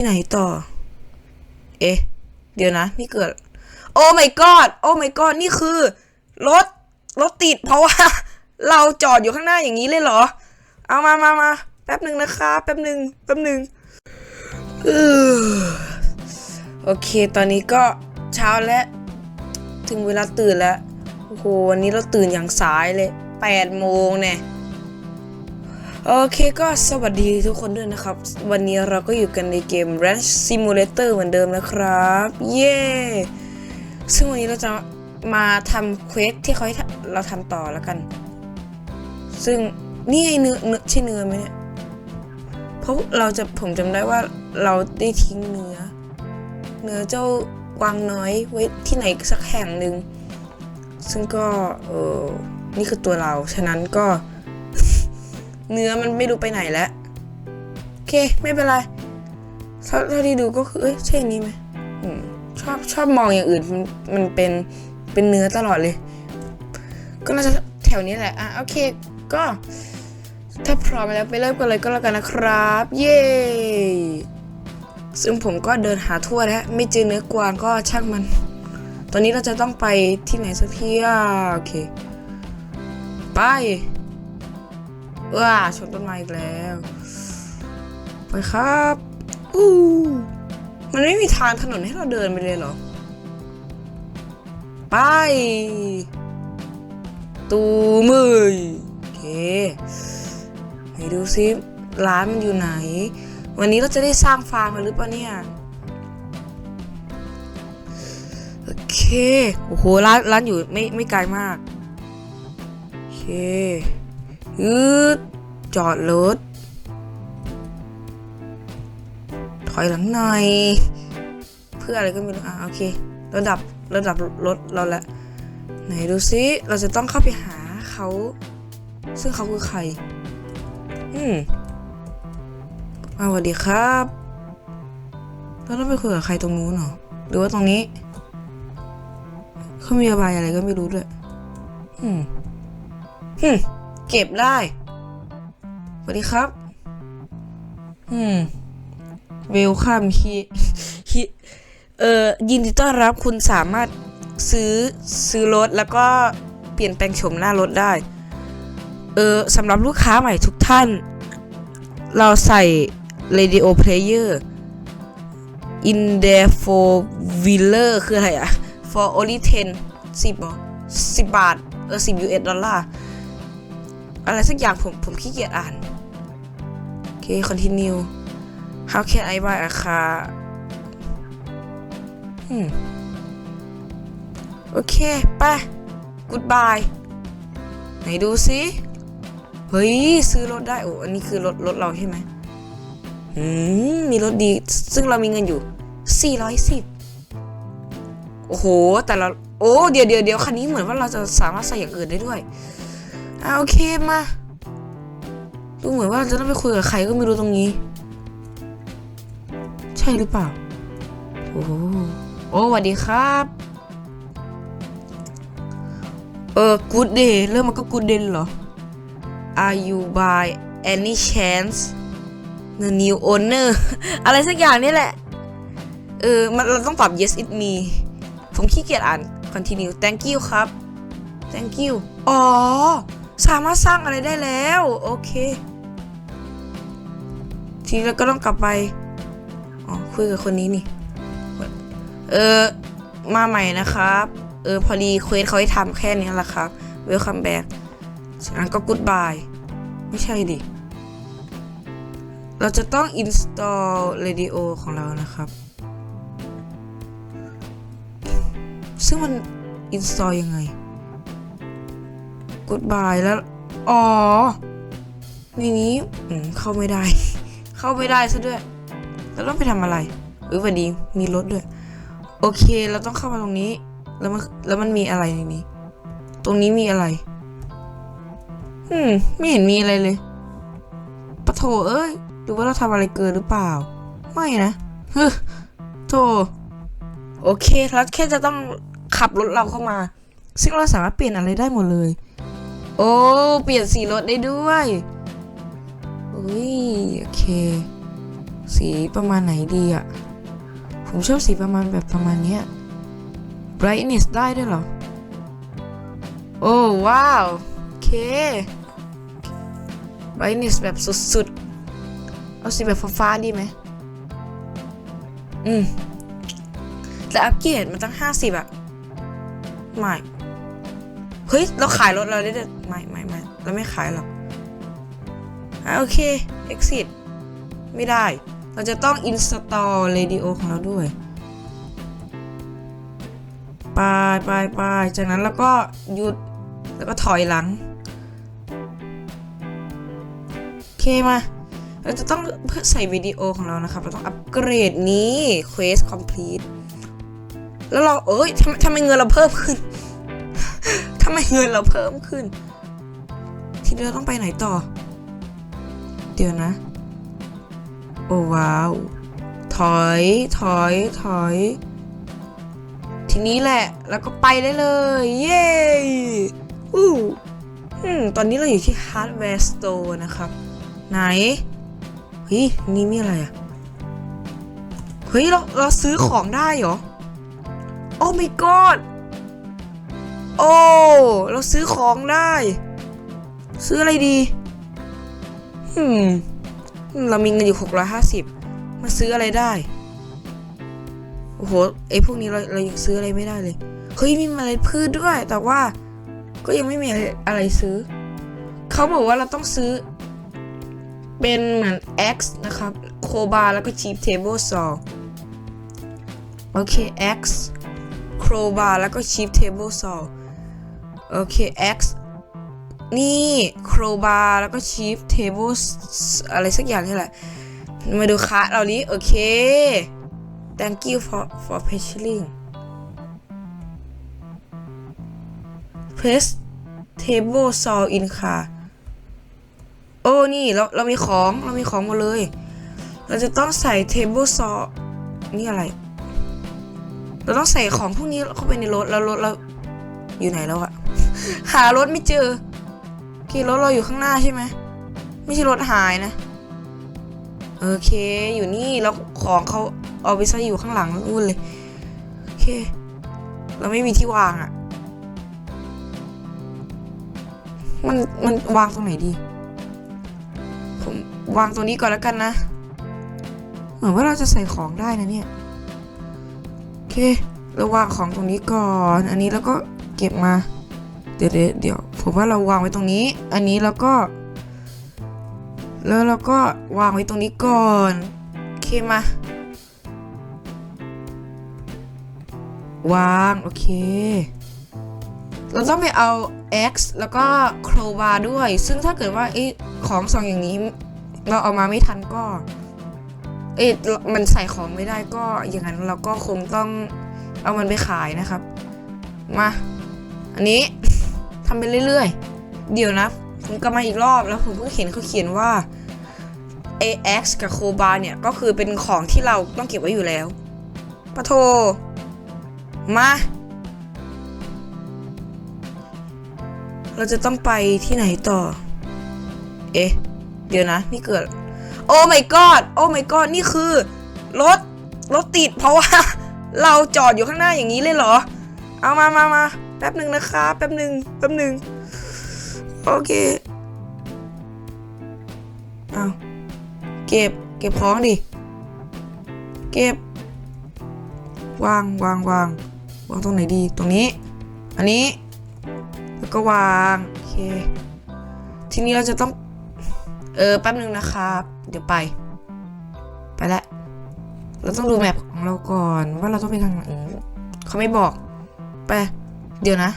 ที่ไหนต่อ เอ๊ะ เดี๋ยวนะ นี่เกิด โอ้ my god โอ้ my god นี่คือ รถ รถติดเพราะว่า เราจอดอยู่ข้างหน้าอย่างนี้เลยเหรอ เอามามามาแป๊บหนึ่งนะคะ แป๊บหนึ่งแป๊บหนึ่งโอเค ตอนนี้ก็เช้าแล้ว ถึงเวลาตื่นแล้ว โอ้โห วันนี้เราตื่นอย่างสายเลย8โมงเนี่ย โอเคก็สวัสดีทุกคนด้วยนะครับ วันนี้เราก็อยู่กันในเกม Ranch Simulator เหมือนเดิมนะครับ เย้ ซึ่งวันนี้เราจะมาทำเควสที่เขาให้เราทำต่อแล้วกัน ซึ่งนี่ไงเนื้อเนื้อใช่เนื้อไหมเนี่ย เพราะเราจะผมจำได้ว่าเราได้ทิ้งเนื้อ เนื้อเจ้ากวางน้อยไว้ที่ไหนสักแห่งหนึ่ง ซึ่งก็เออนี่คือตัวเรา ฉะนั้นก็ เนื้อมันไม่รู้ไปไหนแล้วโอเคไม่เป็นไรเท่าที่ดูก็คือเอ้ยใช่นนี้ไหมอืมชอบชอบมองอย่างอื่นมันมันเป็นเป็นเนื้อตลอดเลย ก็น่าจะแถวนี้แหละอะโอเค ก็ ถ้าพร้อมแล้วไปเริ่มกันเลยก็แล้วกันนะครับ เย้ซึ่งผมก็เดินหาทั่วแล้วไม่เจอเนื้อกวางก็ช่างมัน ตอนนี้เราจะต้องไปที่ไหนสักที่อะโอเค ไป ว้าชนต้นไม้อีกแล้ว ไปครับอู้มันไม่มีทางถนนให้เราเดินไปเลยเหรอ ไป ตูมืยโอเคไหนดูซิ ร้านมันอยู่ไหน วันนี้เราจะได้สร้างฟาร์มกันหรือเปล่าเนี่ย โอเค โอ้โห ร้านร้านอยู่ไม่ไม่ไกลมาก โอเค ยืดจอดรถ ถอยหลังหน่อย เพื่ออะไรก็ไม่รู้ อะ โอเค ระดับระดับรถเราละ ไหนดูซิเราจะต้องเข้าไปหาเขา ซึ่งเขาคือใคร อืมอ่าสวัสดีครับเราต้องไปคุยกับใครตรงนู้นหรอ หรือว่าตรงนี้เขามีอบายอะไรก็ไม่รู้ด้วย อืมฮึม เก็บได้สวัสดีครับ อืม เวลคัมฮีฮีเอ่อยินดีต้อนรับคุณสามารถซื้อซื้อรถแล้วก็เปลี่ยนแปลงโฉมหน้ารถได้ เออสำหรับลูกค้าใหม่ทุกท่าน เราใส่ radio player in there for wheeler คืออะไรอะ for only 10 10หรอ10 บาท เออ 10 US ดอลลาร์ อะไรสักอย่างผมผมขี้เกียจอ่าน โอเค continue how can I buy a car โอเค ไป goodbye ไหนดูซิเฮ้ย ซื้อรถได้ โอ้อันนี้คือรถรถเราใช่ไหมอืม มีรถดี ซึ่งเรามีเงินอยู่ 410 โอ้โห แต่เรา โอ้ เดี๋ยวเดี๋ยวเดี๋ยวคันนี้เหมือนว่าเราจะสามารถใส่อย่างอื่นได้ด้วย อาโอเคมา ดูเหมือนว่าจะต้องไปคุยกับใครก็ไม่รู้ตรงนี้ ใช่หรือเปล่า โอ้โหโอ้สวัสดีครับ เออ good day เริ่มมันก็ good day เหรอ Are you by any chance the new owner อะไรสักอย่างนี่แหละ เออ มันเราต้องตอบ yes it me ผมขี้เกียจอ่าน continue thank you ครับ thank you อ๋อ สามารถสร้างอะไรได้แล้ว โอเค ทีนี้เราก็ต้องกลับไป อ๋อ คุยกับคนนี้นี่ เออ มาใหม่นะครับ เออ พอดีเควสเขาให้ทำแค่นี้แหละครับ welcome back ฉะนั้นก็ goodbye ไม่ใช่ดิ เราจะต้อง install radio ของเรานะครับ ซึ่งมัน install ยังไง goodbye แล้ว อ๋อในนี้เข้าไม่ได้ เข้าไม่ได้ซะด้วย แล้วต้องไปทำอะไรเออวันดีมีรถด้วย โอเค เราต้องเข้ามาตรงนี้ แล้วมันแล้วมันมีอะไรในนี้ ตรงนี้มีอะไร อืม ไม่เห็นมีอะไรเลยปะโถเอ้ยหรือว่าเราทำอะไรเกินหรือเปล่า ไม่นะเฮ้อโถโอเคแล้วแค่จะต้องขับรถเราเข้ามา ซึ่งเราสามารถเปลี่ยนอะไรได้หมดเลย โอ้ เปลี่ยนสีรถได้ด้วยอุ้ยโอเค สีประมาณไหนดีอะผมชอบสีประมาณแบบประมาณเนี้ย brightness ได้ด้วยเหรอ โอ้ว้าว โอเค brightness แบบสุดๆ เอาสีแบบฟ้าๆดีไหม อืม แต่อัปเกรดมันตั้ง 50อะไม่ เฮ้ย เราขายรถเราได้ไม่ไม่ไม่เราไม่ขายหรอกอะโอเค exit ไม่ได้ เราจะต้อง install radio ของเราด้วยไปไปไปจากนั้นเราก็หยุดแล้วก็ถอยหลัง โอเคมา เราจะต้องเพื่อใส่วิดีโอของเรานะครับ เราต้องอัปเกรดนี้ quest complete แล้วเราเอ้ยทำไมทำไมเงินเราเพิ่มขึ้น ไมเงินเราเพิ่มขึ้น ทีนี้เราต้องไปไหนต่อ เดี๋ยวนะ โอ้ว้าว ถอย ถอย ถอย ทีนี้แหละ แล้วก็ไปได้เลย เย้อู้อืมตอนนี้เราอยู่ที่ Hardware Store นะครับ ไหนเฮ้ยนี่มีอะไรอะเฮ้ย เรา เราซื้อของได้เหรอโอ้ my god โอ้ เราซื้อของได้ ซื้ออะไรดีอืมเรามีเงินอยู่ 650 มาซื้ออะไรได้ โอ้โห ไอ้พวกนี้เราเรายังซื้ออะไรไม่ได้เลย เฮ้ย มีเมล็ดพืชด้วย แต่ว่า ก็ยังไม่มีอะไรซื้อ เขาบอกว่าเราต้องซื้อ เป็นเหมือน X นะครับ โคบาแล้วก็ Cheap Table Saw โอเค X โครบาแล้วก็ Cheap Table Saw โอเค X นี่โครบาแล้วก็ Cheap Table S- อะไรสักอย่างนี่แหละ มาดูคะเรานี้ โอเค thank you for for purchasing press table saw in car โอ้ นี่ เรา เรามีของ เรามีของหมดเลย เราจะต้องใส่ table saw นี่อะไร เราต้องใส่ของพวกนี้เข้าไปในรถ แล้วรถเราอยู่ไหนแล้วอะ หารถไม่เจอโอเครถเราอยู่ข้างหน้าใช่ไหมไม่ใช่รถหายนะ โอเคอยู่นี่แล้วของเขาเอาไปใส่อยู่ข้างหลังนู่นเลยโอเค เราไม่มีที่วางอะ่ะ มันมันวางตรงไหนดี ผมวางตรงนี้ก่อนแล้วกันนะ เหมือนว่าเราจะใส่ของได้นะเนี่ยโอเคเราวางของตรงนี้ก่อน อันนี้แล้วก็เก็บมา เดี๋ยวเดี๋ยวผมว่าเราวางไว้ตรงนี้ อันนี้แล้วก็ แล้วเราก็วางไว้ตรงนี้ก่อนโอเคมาวางโอเค เราต้องไปเอา X แล้วก็โครบาด้วย ซึ่งถ้าเกิดว่าไอ้ของสองอย่างนี้ เราเอามาไม่ทันก็เอ๊ะมันใส่ของไม่ได้ก็อย่างนั้นเราก็คงต้องเอามันไปขายนะครับ มา อันนี้ ทำไปเรื่อยๆ เดี๋ยวนะ ผมกลับมาอีกรอบแล้วผมเพิ่งเห็นเขาเขียนว่า AX กับโคบาเนี่ย ก็คือเป็นของที่เราต้องเก็บไว้อยู่แล้วปะโท มา เราจะต้องไปที่ไหนต่อ เอ๊ะ เดี๋ยวนะ นี่เกิด โอ้ my god โอ้ my god นี่คือ รถ รถติดเพราะว่า เราจอดอยู่ข้างหน้าอย่างนี้เลยเหรอ เอามามามา แป๊บหนึ่งนะคะ แป๊บหนึ่งแป๊บหนึ่งโอเคเอาเก็บ เก็บของดิ เก็บ วางวางวางวางตรงไหนดี ตรงนี้ อันนี้ แล้วก็วาง โอเค ทีนี้เราจะต้อง เออ แป๊บหนึ่งนะครับ เดี๋ยวไป ไปและเราต้องดูแมปของเราก่อนว่าเราต้องไปทางไหนเขาไม่บอก ไป เดี๋ยวนะ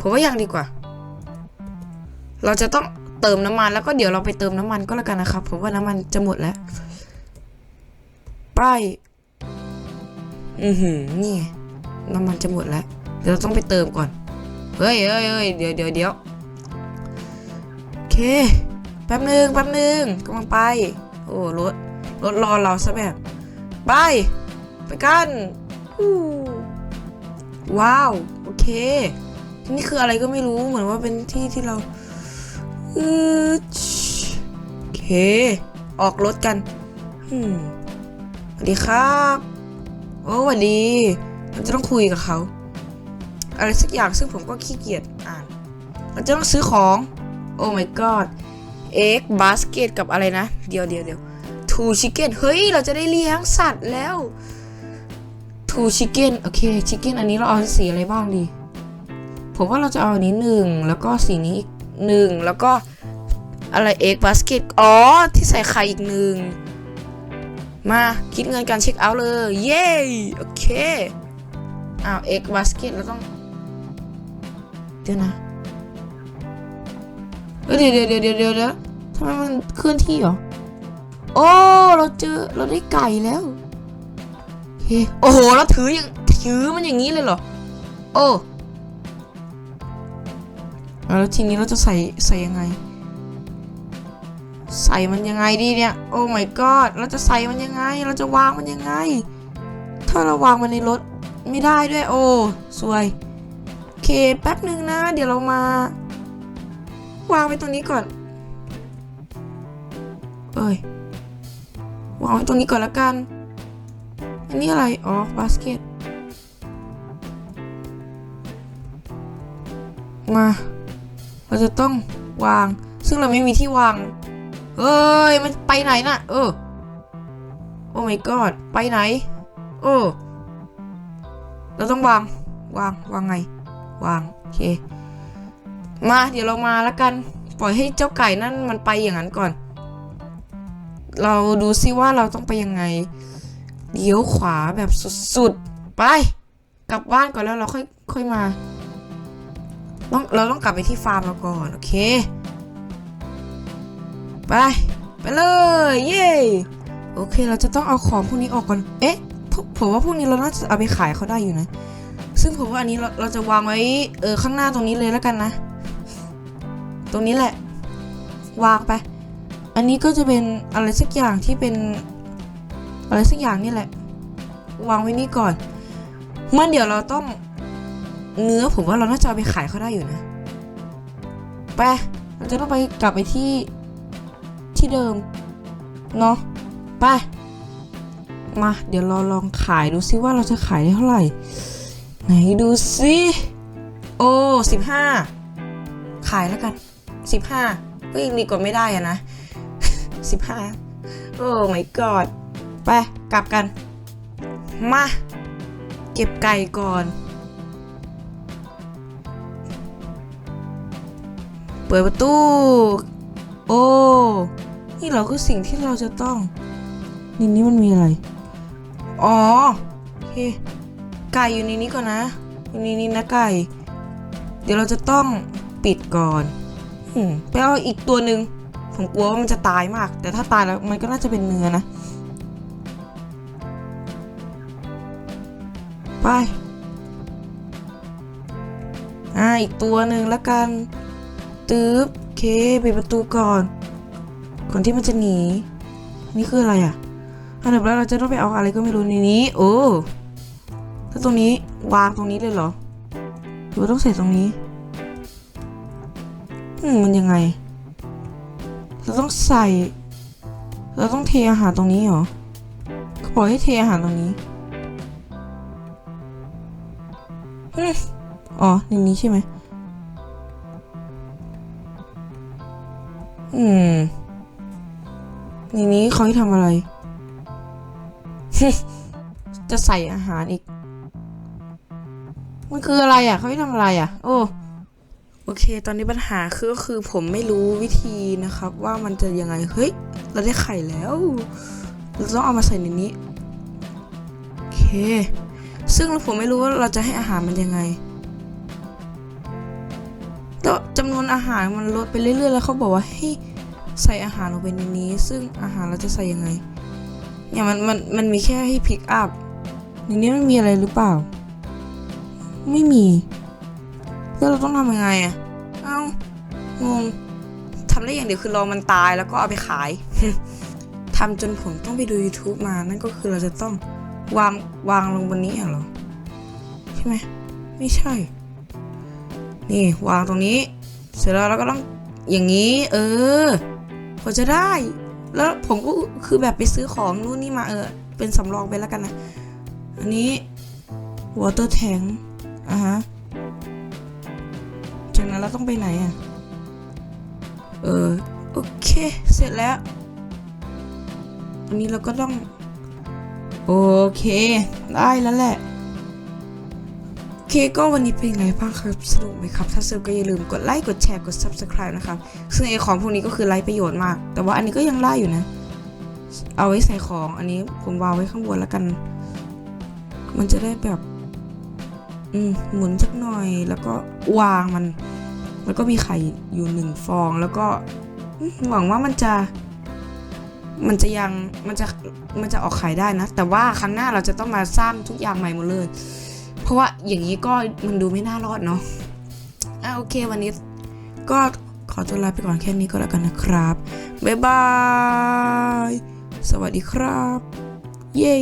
ผมว่ายังดีกว่า เราจะต้องเติมน้ำมันแล้วก็เดี๋ยวเราไปเติมน้ำมันก็แล้วกันนะครับ ผมว่าน้ำมันจะหมดแล้วไปอือหือนี่ไงน้ำมันจะหมดแล้ว เดี๋ยวเราต้องไปเติมก่อน เฮ้ยเฮ้ยเฮ้ยเดี๋ยวเดี๋ยวเดี๋ยวโอเค แป๊บหนึ่งแป๊บหนึ่งกำลังไป โอ้รถรถรอเราซะแบบ ไป ไปกันว้าว โอเค นี่คืออะไรก็ไม่รู้เหมือนว่าเป็นที่ที่เราอืโอเค ออกรถกันอืมสวัสดีครับโอ้สวัสดีเราจะต้องคุยกับเขา อะไรสักอย่างซึ่งผมก็ขี้เกียจอ่านเราจะต้องซื้อของ โอ้ my god เอ็กบาสเกตกับอะไรนะ เดี๋ยวเดี๋ยวเดี๋ยวทูชิเก้นเฮ้ย เราจะได้เลี้ยงสัตว์แล้ว ทูชิคเก้นโอเคชิคเก้นอันนี้เราเอาสีอะไรบ้างดี ผมว่าเราจะเอาอันนี้หนึ่งแล้วก็สีนี้อีกหนึ่งแล้วก็อะไรเอ็กบาสเกตอ๋อ ที่ใส่ไข่อีกหนึ่งมาคิดเงินการเช็คเอาท์เลย เย้โอเคอ้าวเอ็กบาสเกตเราต้องเดี๋ยวนะเอ้ยเดี๋ยวเดี๋ยวเดี๋ยวเดี๋ยวเดี๋ยวทำไมมันเคลื่อนที่เหรอโอ้เราเจอเราได้ไก่แล้ว โอ้โหเราถืออย่างถือมันอย่างนี้เลยเหรอ โอ้แล้วทีนี้เราจะใส่ใส่ยังไง ใส่มันยังไงดีเนี่ย โอ้ my god เราจะใส่มันยังไง เราจะวางมันยังไง ถ้าเราวางมันในรถไม่ได้ด้วยโอ้สวยโอเคแป๊บหนึ่งนะ เดี๋ยวเรามา วางไว้ตรงนี้ก่อน เอ้ยวางไว้ตรงนี้ก่อนแล้วกัน นนี้อะไร อ๋อบาสเกต มา เราจะต้องวาง ซึ่งเราไม่มีที่วาง เอ้ย มันไปไหนน่ะ เออ โอ้ my god ไปไหนโอ้เราต้องวาง วาง วางไง วาง โอเค มา เดี๋ยวเรามาแล้วกัน ปล่อยให้เจ้าไก่นั่นมันไปอย่างนั้นก่อน เราดูซิว่าเราต้องไปยังไง เลี้ยวขวาแบบสุดๆ ไป กลับบ้านก่อนแล้วเราค่อยค่อยมาต้องเราต้องกลับไปที่ฟาร์มเราก่อน โอเค ไป ไปเลย เย้โอเค เราจะต้องเอาของพวกนี้ออกก่อน เอ๊ะผมผมว่าพวกนี้เราน่าจะเอาไปขายเขาได้อยู่นะ ซึ่งผมว่าอันนี้เราเราจะวางไว้เออข้างหน้าตรงนี้เลยแล้วกันนะ ตรงนี้แหละ วางไป อันนี้ก็จะเป็นอะไรสักอย่างที่เป็น อะไรสักอย่างนี่แหละ วางไว้นี่ก่อนเมื่อเดี๋ยวเราต้องเนื้อผมว่าเราน่าจะไปขายเขาได้อยู่นะไปเราจะต้องไปกลับไปที่ที่เดิมเนาะไปมาเดี๋ยวเราลองขายดูซิว่าเราจะขายได้เท่าไหร่ ไหนดูซิโอ้สิบห้าขายแล้วกันสิบห้าก็ยังดีกว่าไม่ได้อะนะสิบห้าโอ้ my god ไปกลับกัน มา เก็บไก่ก่อน เปิดประตู โอ้ นี่เราคือสิ่งที่เราจะต้องนี่นี้มันมีอะไร อ๋อโอเคไก่อยู่ในนี้ก่อนนะอยู่ในนี้นะไก่ เดี๋ยวเราจะต้องปิดก่อนอไปเอาอีกตัวหนึ่งผมกลัวว่ามันจะตายมาก แต่ถ้าตายแล้วมันก็น่าจะเป็นเนื้อนะ ไป อ่า อีกตัวหนึ่งแล้วกันตื๊บเคปิดประตูก่อน ก่อนที่มันจะหนี นี่คืออะไรอะ อันดับแรกเราจะต้องไปเอาอะไรก็ไม่รู้ในนี้ โอ้ถ้าตรงนี้วางตรงนี้เลยเหรอ หรือว่าต้องใส่ตรงนี้อืมมันยังไง เราต้องใส่ เราต้องเทอาหารตรงนี้เหรอเขาบอกให้เทอาหารตรงนี้ อ๋อในนี้ใช่ไหมอืมในนี้เขาให้ทำอะไร จะใส่อาหารอีก มันคืออะไรอะ เขาให้ทำอะไรอะ โอ้ โอเค ตอนนี้ปัญหาคือก็คือผมไม่รู้วิธีนะครับ ว่ามันจะยังไง เฮ้ย เราได้ไข่แล้ว เราต้องเอามาใส่ในนี้ โอเค ซึ่งผมไม่รู้ว่าเราจะให้อาหารมันยังไงแล้วจำนวนอาหารมันลดไปเรื่อยๆ แล้วเขาบอกว่าให้ใส่อาหารลงไปในนี้ ซึ่งอาหารเราจะใส่ยังไง เนี่ยมันมันมันมีแค่ให้พิกอัพในนี้มันมีอะไรหรือเปล่า ไม่มี แล้วเราต้องทำยังไงอะเอ้างงทำได้อย่างเดียวคือรอมันตายแล้วก็เอาไปขายทำจนผมต้องไปดู YouTube มา นั่นก็คือเราจะต้อง วางวางลงบนนี้เหรอ ใช่ไหมไม่ใช่ นี่วางตรงนี้ เสร็จแล้วเราก็ต้องอย่างนี้ เออพอจะได้ แล้วผมก็คือแบบไปซื้อของนู่นนี่มาเออ เป็นสำรองไปแล้วกันนะ อันนี้ water tank อะฮะจากนั้นเราต้องไปไหนอะ เออ โอเค เสร็จแล้ว อันนี้เราก็ต้อง โอเค ได้แล้วแหละโอเคก็วันนี้เป็นไงบ้างครับ สนุกไหมครับ ถ้าสนุกก็อย่าลืมกดไลค์กดแชร์กด subscribe นะครับ ซึ่งไอของพวกนี้ก็คือไร้ประโยชน์มาก แต่ว่าอันนี้ก็ยังได้อยู่นะ เอาไว้ใส่ของอันนี้ผมวางไว้ข้างบนแล้วกัน มันจะได้แบบ อืมหมุนสักหน่อยแล้วก็วางมัน แล้วก็มีไข่อยู่หนึ่งฟองแล้วก็หวังว่ามันจะ มันจะยังมันจะมันจะออกไข่ได้นะ แต่ว่าครั้งหน้าเราจะต้องมาสร้างทุกอย่างใหม่หมดเลย เพราะว่าอย่างนี้ก็มันดูไม่น่ารอดเนาะอะโอเควันนี้ก็ขอตัวลาไปก่อนแค่นี้ก็แล้วกันนะครับบ๊ายบาย สวัสดีครับ เย้